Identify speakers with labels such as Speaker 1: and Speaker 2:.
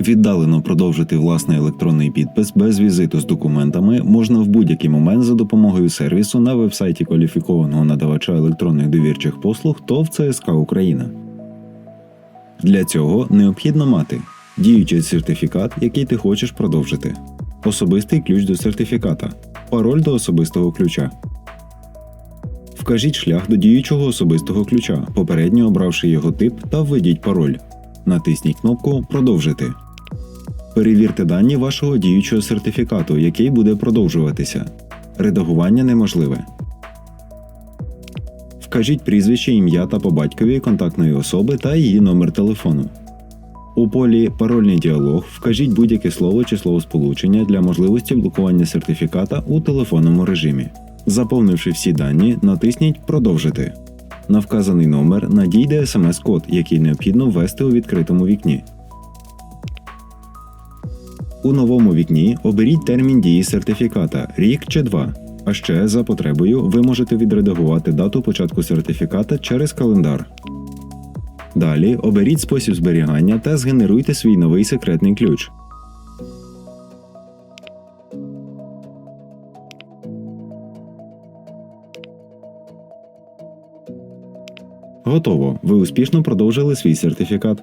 Speaker 1: Віддалено продовжити власний електронний підпис без візиту з документами можна в будь-який момент за допомогою сервісу на вебсайті кваліфікованого надавача електронних довірчих послуг ТОВ ЦСК Україна. Для цього необхідно мати діючий сертифікат, який ти хочеш продовжити, особистий ключ до сертифіката, пароль до особистого ключа. Вкажіть шлях до діючого особистого ключа, попередньо обравши його тип та введіть пароль. Натисніть кнопку Продовжити. Перевірте дані вашого діючого сертифікату, який буде продовжуватися. Редагування неможливе. Вкажіть прізвище, ім'я та по батькові контактної особи та її номер телефону. У полі Парольний діалог вкажіть будь-яке слово чи словосполучення для можливості блокування сертифіката у телефонному режимі. Заповнивши всі дані, натисніть Продовжити. На вказаний номер надійде смс-код, який необхідно ввести у відкритому вікні. У новому вікні оберіть термін дії сертифіката рік чи два. А ще за потребою ви можете відредагувати дату початку сертифіката через календар. Далі оберіть спосіб зберігання та згенеруйте свій новий секретний ключ. Готово. Ви успішно продовжили свій сертифікат.